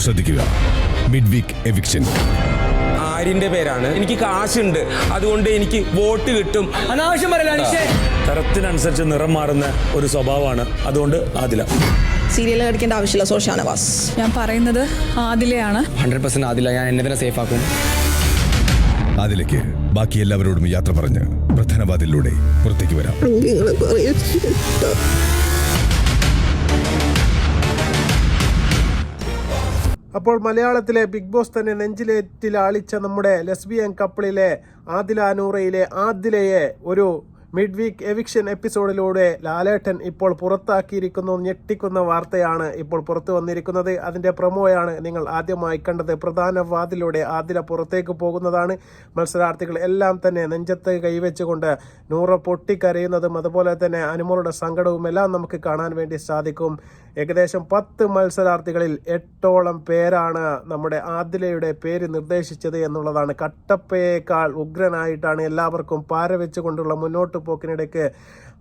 ശ്രദ്ധിക്കുക. Mid week eviction ആര്യന്റെ പേരാണ്. എനിക്ക് കാശുണ്ട്. അതുകൊണ്ട് എനിക്ക് വോട്ട് കിട്ടും. അനാവശ്യം പറയല തരത്തിനനുസരിച്ച് നിറം മാറുന്ന ഒരു സ്വഭാവമാണ്. അതുകൊണ്ട് ആദില. സീരിയൽ കളിക്കേണ്ട ആവശ്യമില്ല സോ ഷാനവാസ്. ഞാൻ പറയുന്നത് ആദിലയാണ്. Hundred percent Adila. ഞാൻ എന്നെ തന്നെ സേഫ് ആക്കും? ആദിലയ്ക്ക് ബാക്കി എല്ലാവരോടും യാത്ര പറഞ്ഞ് പ്രധാനവാദിലൂടെ പുറത്തേക്ക് വരാം. അപ്പോൾ മലയാളത്തിലെ ബിഗ് ബോസ് തന്നെ നെഞ്ചിലേറ്റിൽ ആളിച്ച നമ്മുടെ ലെസ്ബിയൻ കപ്പിളിലെ ആദില നൂറയിലെ ആദിലയെ ഒരു മിഡ് വീക്ക് എവിക്ഷൻ എപ്പിസോഡിലൂടെ ലാലേട്ടൻ ഇപ്പോൾ പുറത്താക്കിയിരിക്കുന്നു. ഞെട്ടിക്കുന്ന വാർത്തയാണ് ഇപ്പോൾ പുറത്തു വന്നിരിക്കുന്നത്. അതിന്റെ പ്രൊമോയാണ് നിങ്ങൾ ആദ്യമായി കണ്ടത്. പ്രധാന വാതിലൂടെ ആദില പുറത്തേക്ക് പോകുന്നതാണ്. മത്സരാർത്ഥികൾ എല്ലാം തന്നെ നെഞ്ചത്ത് കൈവച്ചുകൊണ്ട് നൂറ പൊട്ടിക്കരയുന്നതും അതുപോലെ തന്നെ അനുമോളുടെ സങ്കടവും എല്ലാം നമുക്ക് കാണാൻ വേണ്ടി സാധിക്കും. ഏകദേശം പത്ത് മത്സരാർത്ഥികളിൽ എട്ടോളം പേരാണ് നമ്മുടെ ആദിലയുടെ പേര് നിർദ്ദേശിച്ചത് എന്നുള്ളതാണ്. കട്ടപ്പയേക്കാൾ ഉഗ്രനായിട്ടാണ് എല്ലാവർക്കും പാര വെച്ചുകൊണ്ടുള്ള മുന്നോട്ട് പോക്കിനിടയ്ക്ക്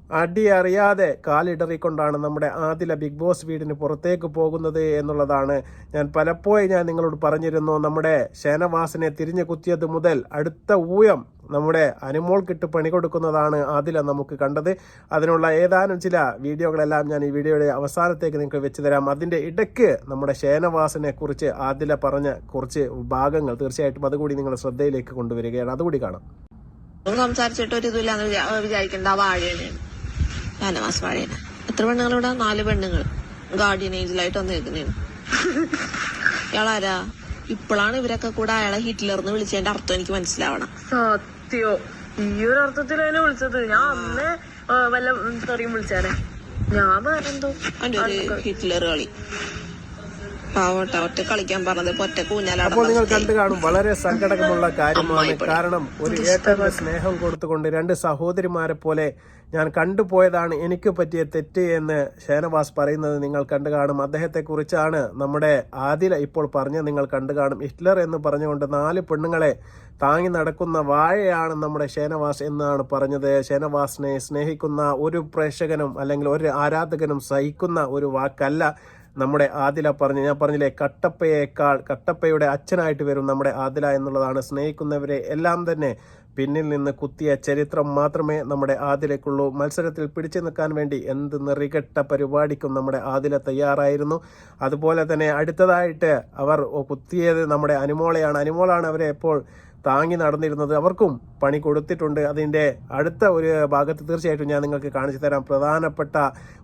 അടി അറിയാതെ കാലിടറിക്കൊണ്ടാണ് നമ്മുടെ ആദില ബിഗ് ബോസ് വീടിന് പുറത്തേക്ക് പോകുന്നത് എന്നുള്ളതാണ് ഞാൻ പലപ്പോഴും ഞാൻ നിങ്ങളോട് പറഞ്ഞിരുന്നു. നമ്മുടെ ഷേനവാസിനെ തിരിഞ്ഞു കുത്തിയത് മുതൽ അടുത്ത ഊയം നമ്മുടെ അനുമോൾക്കിട്ട് പണി കൊടുക്കുന്നതാണ് ആദില നമുക്ക് കണ്ടത്. അതിനുള്ള ഏതാനും ചില വീഡിയോകളെല്ലാം ഞാൻ ഈ വീഡിയോയുടെ അവസാനത്തേക്ക് നിങ്ങൾക്ക് വെച്ച് തരാം. അതിന്റെ ഇടയ്ക്ക് നമ്മുടെ ഷേനവാസിനെ കുറിച്ച് ആദില പറഞ്ഞ കുറച്ച് ഭാഗങ്ങൾ തീർച്ചയായിട്ടും അതുകൂടി നിങ്ങളുടെ ശ്രദ്ധയിലേക്ക് കൊണ്ടുവരികയാണ്. അതുകൂടി കാണാം. സംസാരിച്ചിട്ട് ഒരു ഇതില്ലാന്ന് വിചാരിക്കേണ്ട വാഴയാണ് വാഴയാണ് എത്ര പെണ്ണുങ്ങളിവിടെ? നാല് പെണ്ണുങ്ങൾ. ഗാർഡിയൻ ഏജിലായിട്ട് കേൾക്കുന്നതാണ് ഇയാളാരാ? ഇപ്പോഴാണ് ഇവരൊക്കെ കൂടെ അയാളെ ഹിറ്റ്ലർന്ന് വിളിച്ചതിന്റെ അർത്ഥം എനിക്ക് മനസ്സിലാവണം. സത്യോ. ഈ ഒരു അർത്ഥത്തിൽ വിളിച്ചത്. ഞാൻ അന്ന് വല്ല തെറിയും വിളിച്ചാലേ ഞാൻ ഹിറ്റ്ലർ കളി. പാവട്ടെ ഒറ്റ കളിക്കാൻ പറഞ്ഞത് ഒറ്റ അപ്പോൾ നിങ്ങൾ കണ്ടു കാണും വളരെ സങ്കടകമുള്ള കാര്യമാണ്. കാരണം ഒരു ഏട്ടന്റെ സ്നേഹം കൊടുത്തുകൊണ്ട് രണ്ട് സഹോദരിമാരെ പോലെ ഞാൻ കണ്ടുപോയതാണ് എനിക്ക് പറ്റിയ തെറ്റ് എന്ന് ഷേനവാസ് പറയുന്നത് നിങ്ങൾ കണ്ടു കാണും. അദ്ദേഹത്തെക്കുറിച്ചാണ് നമ്മുടെ ആദില ഇപ്പോൾ പറഞ്ഞ് നിങ്ങൾ കണ്ടു കാണും. ഹിറ്റ്ലർ എന്ന് പറഞ്ഞുകൊണ്ട് നാല് പെണ്ണുങ്ങളെ താങ്ങി നടക്കുന്ന വാഴയാണ് നമ്മുടെ ഷേനവാസ് എന്നാണ് പറഞ്ഞത്. ഷേനവാസിനെ സ്നേഹിക്കുന്ന ഒരു പ്രേക്ഷകനും അല്ലെങ്കിൽ ഒരു ആരാധകനും സഹിക്കുന്ന ഒരു വാക്കല്ല. നമ്മുടെ ആദില പറഞ്ഞു ഞാൻ പറഞ്ഞില്ലേ കട്ടപ്പയേക്കാൾ കട്ടപ്പയുടെ അച്ഛനായിട്ട് വരും നമ്മുടെ ആദില എന്നുള്ളതാണ്. സ്നേഹിക്കുന്നവരെ എല്ലാം തന്നെ പിന്നിൽ നിന്ന് കുത്തിയ ചരിത്രം മാത്രമേ നമ്മുടെ ആദിലയ്ക്കുള്ളൂ. മത്സരത്തിൽ പിടിച്ചു നിൽക്കാൻ വേണ്ടി എന്ത് നിറികെട്ട പരിപാടിക്കും നമ്മുടെ ആദില തയ്യാറായിരുന്നു. അതുപോലെ തന്നെ അടുത്തതായിട്ട് അവർ കുത്തിയത് നമ്മുടെ അനുമോളയാണ്. അനുമോളാണ് അവരെ എപ്പോൾ താങ്ങി നടന്നിരുന്നത് അവർക്കും പണി കൊടുത്തിട്ടുണ്ട്. അതിന്റെ അടുത്ത ഒരു ഭാഗത്ത് തീർച്ചയായിട്ടും ഞാൻ നിങ്ങൾക്ക് കാണിച്ചു തരാം. പ്രധാനപ്പെട്ട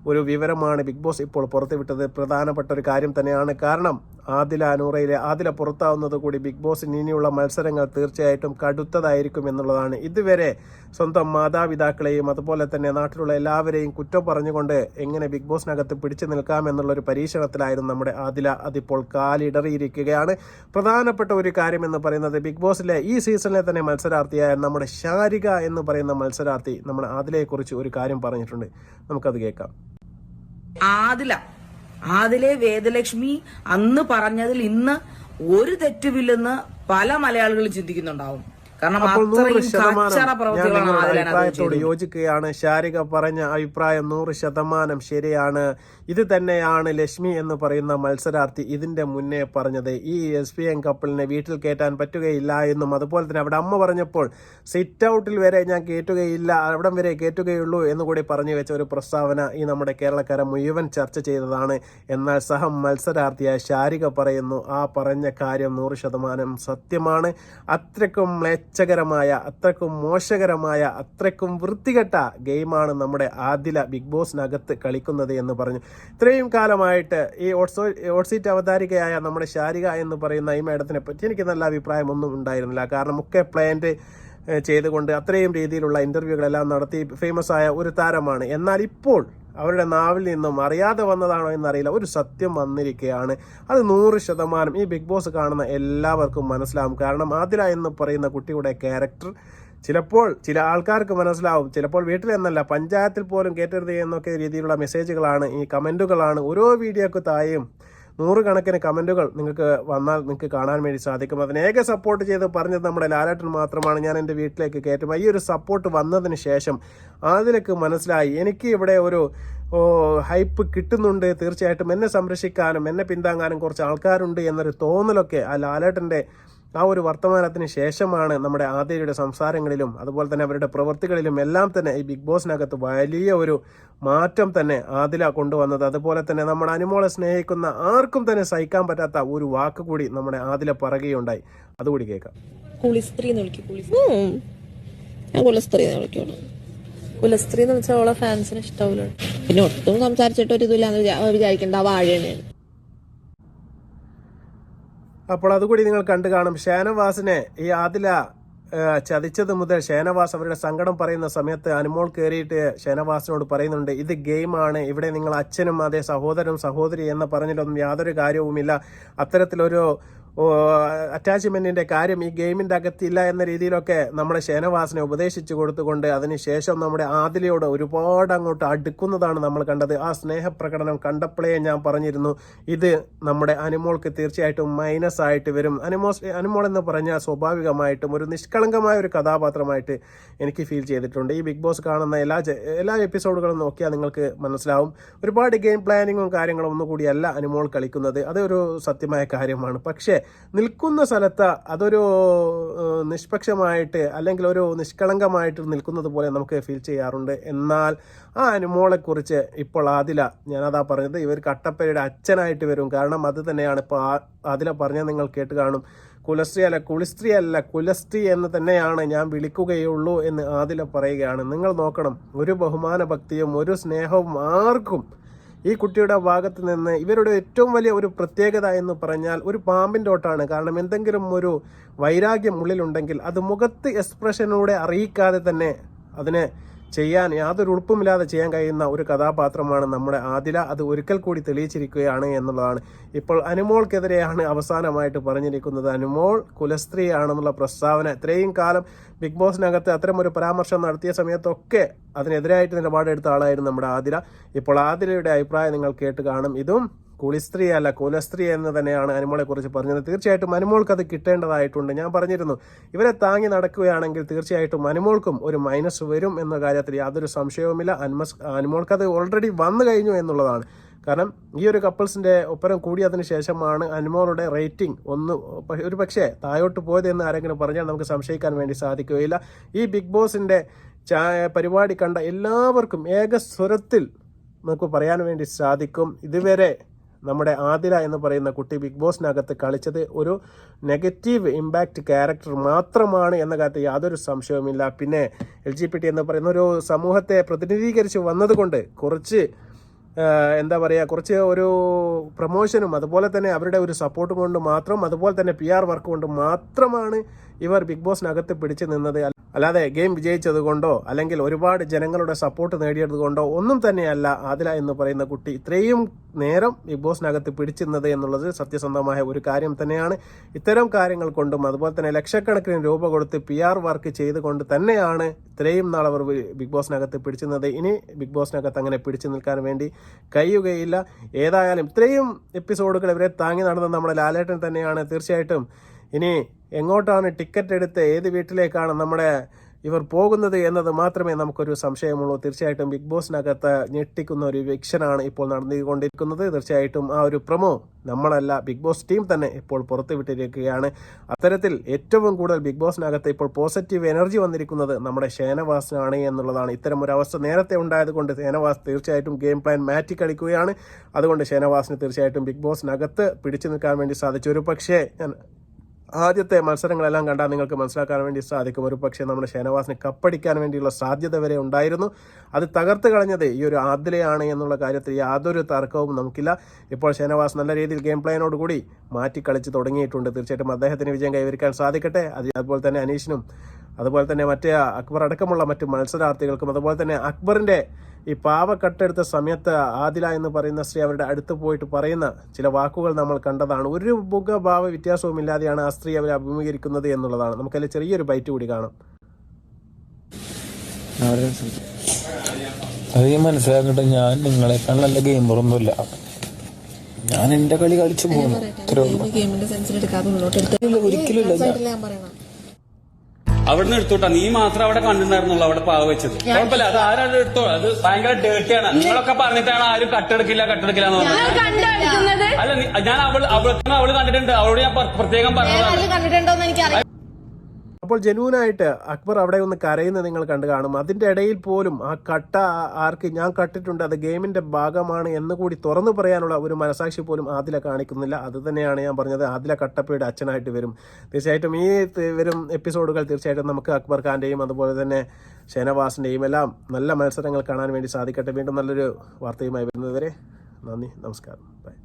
ഒരു വിവരമാണ് ബിഗ് ബോസ് ഇപ്പോൾ പുറത്തുവിട്ടത്. പ്രധാനപ്പെട്ട ഒരു കാര്യം തന്നെയാണ്. കാരണം ആദില അനൂറയിലെ ആദില പുറത്താവുന്നത് കൂടി ബിഗ് ബോസിന് ഇനിയുള്ള മത്സരങ്ങൾ തീർച്ചയായിട്ടും കടുത്തതായിരിക്കും എന്നുള്ളതാണ്. ഇതുവരെ സ്വന്തം മാതാപിതാക്കളെയും അതുപോലെ തന്നെ നാട്ടിലുള്ള എല്ലാവരെയും കുറ്റം പറഞ്ഞുകൊണ്ട് എങ്ങനെ ബിഗ് ബോസിനകത്ത് പിടിച്ചു നിൽക്കാം എന്നുള്ളൊരു പരീക്ഷണത്തിലായിരുന്നു നമ്മുടെ ആദില. അതിപ്പോൾ കാലിടറിയിരിക്കുകയാണ്. പ്രധാനപ്പെട്ട ഒരു കാര്യം എന്ന് പറയുന്നത് ബിഗ് ബോസിലെ ഈ സീസണിലെ തന്നെ മത്സരാർത്ഥിയായ നമ്മുടെ ശാരിക എന്ന് പറയുന്ന മത്സരാർത്ഥി നമ്മുടെ ആദിലയെക്കുറിച്ച് ഒരു കാര്യം പറഞ്ഞിട്ടുണ്ട്. നമുക്കത് കേൾക്കാം. ആദില. ആദിലെ വേദലക്ഷ്മി അന്ന് പറഞ്ഞതിൽ ഇന്ന് ഒരു തെറ്റുമില്ലെന്ന് പല മലയാളികളും ചിന്തിക്കുന്നുണ്ടാവും. കാരണം അഭിപ്രായത്തോട് യോജിക്കുകയാണ്. ശാരിക പറഞ്ഞ അഭിപ്രായം നൂറ് ശതമാനം ശരിയാണ്. ഇത് തന്നെയാണ് ലക്ഷ്മി എന്ന് പറയുന്ന മത്സരാർത്ഥി ഇതിന്റെ മുന്നേ പറഞ്ഞത്. ഈ എസ് പി എം കപ്പിളിനെ വീട്ടിൽ കയറ്റാൻ പറ്റുകയില്ല എന്നും. അതുപോലെ തന്നെ അവിടെ അമ്മ പറഞ്ഞപ്പോൾ സിറ്റ് ഔട്ടിൽ വരെ ഞാൻ കയറ്റുകയില്ല അവിടം വരെ കയറ്റുകയുള്ളൂ എന്ന് കൂടി പറഞ്ഞു വെച്ച ഒരു പ്രസ്താവന ഈ നമ്മുടെ കേരളക്കാരൻ മുഴുവൻ ചർച്ച ചെയ്തതാണ്. എന്നാൽ സഹ മത്സരാർത്ഥിയായ ശാരിക പറയുന്നു ആ പറഞ്ഞ കാര്യം നൂറ് ശതമാനം സത്യമാണ്. അത്രയ്ക്കും മ്ലേച്ഛകരമായ അത്രക്കും മോശകരമായ അത്രക്കും വൃത്തികെട്ട ഗെയിമാണ് നമ്മുടെ ആദില ബിഗ് ബോസിനകത്ത് കളിക്കുന്നത് എന്ന് പറഞ്ഞു. ഇത്രയും കാലമായിട്ട് ഈ ഓട്സോ ഓട്സീറ്റ് അവതാരികയായ നമ്മുടെ ശാരിക എന്ന് പറയുന്ന ഈ മേഡത്തിനെ പറ്റി എനിക്ക് നല്ല അഭിപ്രായമൊന്നും ഉണ്ടായിരുന്നില്ല. കാരണം ഒക്കെ പ്ലാന്റ് ചെയ്തുകൊണ്ട് അത്രയും രീതിയിലുള്ള ഇന്റർവ്യൂകളെല്ലാം നടത്തി ഫേമസ് ആയ ഒരു താരമാണ്. എന്നാൽ ഇപ്പോൾ അവരുടെ നാവിൽ നിന്നും അറിയാതെ വന്നതാണോ എന്നറിയില്ല. ഒരു സത്യം വന്നിരിക്കുകയാണ്. അത് നൂറ് ശതമാനം ഈ ബിഗ് ബോസ് കാണുന്ന എല്ലാവർക്കും മനസ്സിലാവും. കാരണം ആതിര എന്ന് പറയുന്ന കുട്ടിയുടെ ക്യാരക്ടർ ചിലപ്പോൾ ചില ആൾക്കാർക്ക് മനസ്സിലാവും. ചിലപ്പോൾ വീട്ടിലെന്നല്ല പഞ്ചായത്തിൽ പോലും കേട്ടരുത് എന്നൊക്കെ രീതിയിലുള്ള മെസ്സേജുകളാണ് ഈ കമന്റുകളാണ്. ഓരോ വീഡിയോക്ക് താഴെയും നൂറുകണക്കിന് കമന്റുകൾ നിങ്ങൾക്ക് വന്നാൽ നിങ്ങൾക്ക് കാണാൻ വേണ്ടി സാധിക്കും. അതിനേക ഏക സപ്പോർട്ട് ചെയ്ത് പറഞ്ഞത് നമ്മുടെ ലാലേട്ടൻ മാത്രമാണ്. ഞാൻ എന്റെ വീട്ടിലേക്ക് കയറ്റും. ഈ ഒരു സപ്പോർട്ട് വന്നതിന് ശേഷം അതിലേക്ക് മനസ്സിലായി. എനിക്ക് ഇവിടെ ഒരു ഹൈപ്പ് കിട്ടുന്നുണ്ട്. തീർച്ചയായിട്ടും എന്നെ സംരക്ഷിക്കാനും എന്നെ പിന്താങ്ങാനും കുറച്ച് ആൾക്കാരുണ്ട് എന്നൊരു തോന്നലൊക്കെ ആ ലാലേട്ടന്റെ ആ ഒരു വർത്തമാനത്തിന് ശേഷമാണ് നമ്മുടെ ആദ്യയുടെ സംസാരങ്ങളിലും അതുപോലെ തന്നെ അവരുടെ പ്രവൃത്തികളിലും എല്ലാം തന്നെ ഈ ബിഗ് ബോസിനകത്ത് വലിയ ഒരു മാറ്റം തന്നെ ആദില കൊണ്ടുവന്നത്. അതുപോലെ തന്നെ നമ്മുടെ അനുമോളെ സ്നേഹിക്കുന്ന ആർക്കും തന്നെ സഹിക്കാൻ പറ്റാത്ത ഒരു വാക്ക് കൂടി നമ്മുടെ ആദില പറയുകയുണ്ടായി. അതുകൂടി കേൾക്കാം. കുളിസ്ത്രീ കുലസ്ത്രീ എന്ന് വിളിക്കുള്ളൂ കുലസ്ത്രീ എന്ന് വെച്ചാൽ ഫാൻസിന് ഇഷ്ടാവില്ല പിന്നെ ഒട്ടും സംസാരിച്ചിട്ട് ഒരു ഇതില്ലാന്ന് വിചാ- വിചാരിക്കേണ്ട ആ വാഴ തന്നെയാണ് അപ്പോൾ അതുകൂടി നിങ്ങൾ കണ്ടു കാണും. ഷാനവാസിനെ ഈ ആദില ചതിച്ചത് മുതൽ ഷേനവാസ് അവരുടെ സങ്കടം പറയുന്ന സമയത്ത് അനുമോൾ കയറിയിട്ട് ഷേനവാസിനോട് പറയുന്നുണ്ട് ഇത് ഗെയിമാണ്. ഇവിടെ നിങ്ങൾ അച്ഛനും അതേ സഹോദരനും സഹോദരി എന്ന് പറഞ്ഞിട്ടൊന്നും യാതൊരു കാര്യവുമില്ല. അത്തരത്തിലൊരു അറ്റാച്ച്മെന്റിന്റെ കാര്യം ഈ ഗെയിമിന്റെ അകത്തില്ല എന്ന രീതിയിലൊക്കെ നമ്മുടെ ഷേനവാസിനെ ഉപദേശിച്ചു കൊടുത്തുകൊണ്ട് അതിനുശേഷം നമ്മുടെ ആദിലയോട് ഒരുപാട് അങ്ങോട്ട് അടുക്കുന്നതാണ് നമ്മൾ കണ്ടത്. ആ സ്നേഹപ്രകടനം കണ്ടപ്പോഴേ ഞാൻ പറഞ്ഞിരുന്നു ഇത് നമ്മുടെ അനുമോൾക്ക് തീർച്ചയായിട്ടും മൈനസ് ആയിട്ട് വരും. അനുമോസ് അനുമോൾ എന്ന് പറഞ്ഞാൽ സ്വാഭാവികമായിട്ടും ഒരു നിഷ്കളങ്കമായ ഒരു കഥാപാത്രമായിട്ട് എനിക്ക് ഫീൽ ചെയ്തിട്ടുണ്ട്. ഈ ബിഗ് ബോസ് കാണുന്ന എല്ലാ എല്ലാ എപ്പിസോഡുകളും നോക്കിയാൽ നിങ്ങൾക്ക് മനസ്സിലാവും. ഒരുപാട് ഗെയിം പ്ലാനിങ്ങും കാര്യങ്ങളും ഒന്നുകൂടിയല്ല അനുമോൾ കളിക്കുന്നത്. അതൊരു സത്യമായ കാര്യമാണ്. പക്ഷേ നിൽക്കുന്ന സ്ഥലത്ത് അതൊരു നിഷ്പക്ഷമായിട്ട് അല്ലെങ്കിൽ ഒരു നിഷ്കളങ്കമായിട്ട് നിൽക്കുന്നത് പോലെ നമുക്ക് ഫീൽ ചെയ്യാറുണ്ട്. എന്നാൽ ആ അനുമോളെക്കുറിച്ച് ഇപ്പോൾ ആദില ഞാനതാ പറഞ്ഞത് ഇവർ കട്ടപ്പയുടെ അച്ഛനായിട്ട് വരും. കാരണം അത് തന്നെയാണ് ഇപ്പോൾ ആദില പറഞ്ഞത് നിങ്ങൾ കേട്ട് കാണും. കുലസ്ത്രീ അല്ല കുളിസ്ത്രീ അല്ല കുലസ്ത്രീ എന്ന് തന്നെയാണ് ഞാൻ വിളിക്കുകയുള്ളൂ എന്ന് ആദില പറയുകയാണ്. നിങ്ങൾ നോക്കണം ഒരു ബഹുമാന ഭക്തിയും ഒരു സ്നേഹവും ആർക്കും ഈ കുട്ടിയുടെ ഭാഗത്ത് നിന്ന് ഇവരുടെ ഏറ്റവും വലിയ ഒരു പ്രത്യേകത എന്ന് പറഞ്ഞാൽ ഒരു പാമ്പിന്റെ ഓട്ടാണ്. കാരണം എന്തെങ്കിലും ഒരു വൈരാഗ്യം ഉള്ളിലുണ്ടെങ്കിൽ അത് മുഖത്ത് എക്സ്പ്രഷനിലൂടെ അറിയിക്കാതെ തന്നെ അതിനെ ചെയ്യാൻ യാതൊരു ഉളുപ്പുമില്ലാതെ ചെയ്യാൻ കഴിയുന്ന ഒരു കഥാപാത്രമാണ് നമ്മുടെ ആദില. അത് ഒരിക്കൽ കൂടി തെളിയിച്ചിരിക്കുകയാണ് എന്നുള്ളതാണ്. ഇപ്പോൾ അനുമോൾക്കെതിരെയാണ് അവസാനമായിട്ട് പറഞ്ഞിരിക്കുന്നത്. അനുമോൾ കുലസ്ത്രീയാണെന്നുള്ള പ്രസ്താവന ഇത്രയും കാലം ബിഗ് ബോസിനകത്ത് അത്തരം ഒരു പരാമർശം നടത്തിയ സമയത്തൊക്കെ അതിനെതിരായിട്ട് നിലപാടെടുത്ത ആളായിരുന്നു നമ്മുടെ ആതിര ഇപ്പോൾ ആതിരയുടെ അഭിപ്രായം നിങ്ങൾ കേട്ട് കാണും. ഇതും കുളിസ്ത്രീ അല്ല കുലസ്ത്രീ എന്ന് തന്നെയാണ് അനുമോളെ കുറിച്ച് പറഞ്ഞത്. തീർച്ചയായിട്ടും അനുമോൾക്ക് അത് കിട്ടേണ്ടതായിട്ടുണ്ട്. ഞാൻ പറഞ്ഞിരുന്നു ഇവരെ താങ്ങി നടക്കുകയാണെങ്കിൽ തീർച്ചയായിട്ടും അനുമോൾക്കും ഒരു മൈനസ് വരും എന്ന കാര്യത്തിൽ യാതൊരു സംശയവുമില്ല. അനുമസ് അനുമോൾക്കത് ഓൾറെഡി വന്നു കഴിഞ്ഞു എന്നുള്ളതാണ്. കാരണം ഈ ഒരു കപ്പിൾസിന്റെ ഒപ്പരം കൂടിയതിനു ശേഷമാണ് അനുമോളുടെ റേറ്റിംഗ് ഒന്ന് ഒരു പക്ഷേ താഴോട്ട് പോയതെന്ന് ആരെങ്കിലും പറഞ്ഞാൽ നമുക്ക് സംശയിക്കാൻ വേണ്ടി സാധിക്കുകയില്ല. ഈ ബിഗ് ബോസിന്റെ പരിപാടി കണ്ട എല്ലാവർക്കും ഏകസ്വരത്തിൽ നമുക്ക് പറയാൻ വേണ്ടി സാധിക്കും. ഇതുവരെ നമ്മുടെ ആതിര എന്ന് പറയുന്ന കുട്ടി ബിഗ് ബോസിനകത്ത് കളിച്ചത് ഒരു നെഗറ്റീവ് ഇമ്പാക്റ്റ് ക്യാരക്ടർ മാത്രമാണ് എന്ന കാര്യത്തിൽ യാതൊരു സംശയവുമില്ല. പിന്നെ എൽ ജി പി ടി എന്ന് പറയുന്ന ഒരു സമൂഹത്തെ പ്രതിനിധീകരിച്ച് വന്നതുകൊണ്ട് കുറച്ച് എന്താ പറയുക കുറച്ച് ഒരു പ്രൊമോഷനും അതുപോലെ തന്നെ അവരുടെ ഒരു സപ്പോർട്ട് കൊണ്ട് മാത്രം അതുപോലെ തന്നെ പി ആർ വർക്ക് കൊണ്ട് മാത്രമാണ് ഇവർ ബിഗ് ബോസിനകത്ത് പിടിച്ചു നിന്നത്. അല്ലാതെ ഗെയിം വിജയിച്ചത് കൊണ്ടോ അല്ലെങ്കിൽ ഒരുപാട് ജനങ്ങളുടെ സപ്പോർട്ട് നേടിയത് കൊണ്ടോ ഒന്നും തന്നെയല്ല ആദില എന്ന് പറയുന്ന കുട്ടി ഇത്രയും നേരം ബിഗ് ബോസിനകത്ത് പിടിച്ചിരുന്നത് എന്നുള്ളത് സത്യസന്ധമായ ഒരു കാര്യം തന്നെയാണ്. ഇത്തരം കാര്യങ്ങൾ കൊണ്ടും അതുപോലെ തന്നെ ലക്ഷക്കണക്കിന് രൂപ കൊടുത്ത് പി ആർ വർക്ക് ചെയ്തുകൊണ്ട് തന്നെയാണ് ഇത്രയും നാൾ അവർ ബിഗ് ബോസിനകത്ത് പിടിച്ചിരുന്നത്. ഇനി ബിഗ് ബോസിനകത്ത് അങ്ങനെ പിടിച്ചു നിൽക്കാൻ വേണ്ടി കഴിയുകയില്ല. ഏതായാലും ഇത്രയും എപ്പിസോഡുകൾ ഇവരെ താങ്ങി നടന്ന നമ്മുടെ ലാലേട്ടൻ തന്നെയാണ്. തീർച്ചയായിട്ടും ഇനി എങ്ങോട്ടാണ് ടിക്കറ്റ് എടുത്ത് ഏത് വീട്ടിലേക്കാണ് നമ്മുടെ ഇവർ പോകുന്നത് എന്നത് മാത്രമേ നമുക്കൊരു സംശയമുള്ളൂ. തീർച്ചയായിട്ടും ബിഗ് ബോസിനകത്ത് ഞെട്ടിക്കുന്ന ഒരു വിക്ഷനാണ് ഇപ്പോൾ നടന്നുകൊണ്ടിരിക്കുന്നത്. തീർച്ചയായിട്ടും ആ ഒരു പ്രമോ നമ്മളല്ല ബിഗ് ബോസ് ടീം തന്നെ ഇപ്പോൾ പുറത്തുവിട്ടിരിക്കുകയാണ്. അത്തരത്തിൽ ഏറ്റവും കൂടുതൽ ബിഗ് ബോസിനകത്ത് ഇപ്പോൾ പോസിറ്റീവ് എനർജി വന്നിരിക്കുന്നത് നമ്മുടെ ഷേനവാസിനാണ് എന്നുള്ളതാണ്. ഇത്തരം ഒരു അവസ്ഥ നേരത്തെ ഉണ്ടായതുകൊണ്ട് ഷേനവാസ് തീർച്ചയായിട്ടും ഗെയിം പ്ലാൻ മാറ്റി കളിക്കുകയാണ്. അതുകൊണ്ട് ഷേനവാസിന് തീർച്ചയായിട്ടും ബിഗ് ബോസിനകത്ത് പിടിച്ചു നിൽക്കാൻ വേണ്ടി സാധിച്ചു. ഒരു പക്ഷേ ഞാൻ ആദ്യത്തെ മത്സരങ്ങളെല്ലാം കണ്ടാൽ നിങ്ങൾക്ക് മനസ്സിലാക്കാൻ വേണ്ടി സാധിക്കും. ഒരു പക്ഷേ നമ്മുടെ ഷേനവാസിന് കപ്പടിക്കാൻ വേണ്ടിയുള്ള സാധ്യത വരെ ഉണ്ടായിരുന്നു. അത് തകർത്ത് കളഞ്ഞത് ഈ ഒരു ആദിലയാണ് എന്നുള്ള കാര്യത്തിൽ യാതൊരു തർക്കവും നമുക്കില്ല. ഇപ്പോൾ ഷേനവാസ് നല്ല രീതിയിൽ ഗെയിം പ്ലാനോട് കൂടി മാറ്റി കളിച്ച് തുടങ്ങിയിട്ടുണ്ട്. തീർച്ചയായിട്ടും അദ്ദേഹത്തിന് വിജയം കൈവരിക്കാൻ സാധിക്കട്ടെ. അത് അതുപോലെ തന്നെ അനീഷിനും അതുപോലെ തന്നെ മറ്റേ അക്ബർ അടക്കമുള്ള മറ്റു മത്സരാർത്ഥികൾക്കും അതുപോലെ തന്നെ അക്ബറിന്റെ ഈ പാവ കട്ടെടുത്ത സമയത്ത് ആദില എന്ന് പറയുന്ന സ്ത്രീ അവരുടെ അടുത്ത് പോയിട്ട് പറയുന്ന ചില വാക്കുകൾ നമ്മൾ കണ്ടതാണ്. ഒരു മുഖഭാവ വ്യത്യാസവും ഇല്ലാതെയാണ് ആ സ്ത്രീ അവരെ അഭിമുഖീകരിക്കുന്നത് എന്നുള്ളതാണ്. നമുക്കതിൽ ചെറിയൊരു ബൈറ്റ് കൂടി കാണാം. അത് മനസ്സിലാക്കട്ടെ ഞാൻ നിങ്ങളെക്കാൾ നല്ല ഗെയിമറൊന്നുമില്ല ഞാൻ എന്റെ കളി കളിച്ചു പോകുന്നു. ഒരിക്കലും അവിടുന്ന് എടുത്തോട്ടാ. നീ മാത്രം അവിടെ കണ്ടിട്ടുണ്ടായിരുന്നുള്ളൂ അവിടെ പാവ വെച്ചത്. കുഴപ്പമില്ല. അത് ആരാണ് എടുത്തോ? അത് ഭയങ്കര ഡേർട്ടിയാണ് നിങ്ങളൊക്കെ പറഞ്ഞിട്ടാണ് ആരും കട്ടെടുക്കില്ല കട്ടെടുക്കില്ല എന്ന് പറഞ്ഞത്. അല്ല ഞാൻ അവൾ അവൾക്ക് അവൾ കണ്ടിട്ടുണ്ട്. അവളോട് ഞാൻ പ്രത്യേകം പറഞ്ഞതാണ്. എനിക്കറിയാം അപ്പോൾ ജനുവിനായിട്ട് അക്ബർ അവിടെ ഒന്ന് കരയുന്നത് നിങ്ങൾ കണ്ടു കാണും. അതിന്റെ ഇടയിൽ പോലും ആ കട്ട ആർക്ക് ഞാൻ കട്ടിട്ടുണ്ട് അത് ഗെയിമിന്റെ ഭാഗമാണ് എന്ന് കൂടി തുറന്നു പറയാനുള്ള ഒരു മനസാക്ഷി പോലും ആദില കാണിക്കുന്നില്ല. അത് തന്നെയാണ് ഞാൻ പറഞ്ഞത്. ആദില കട്ടപ്പയുടെ അച്ഛനായിട്ട് വരും. തീർച്ചയായിട്ടും ഈ വരും എപ്പിസോഡുകൾ തീർച്ചയായിട്ടും നമുക്ക് അക്ബർ ഖാന്റെയും അതുപോലെ തന്നെ ഷെനവാസിന്റെയും എല്ലാം നല്ല മത്സരങ്ങൾ കാണാൻ വേണ്ടി സാധിക്കട്ടെ. വീണ്ടും നല്ലൊരു വാർത്തയുമായി വരുന്നതുവരെ നന്ദി നമസ്കാരം. ബൈ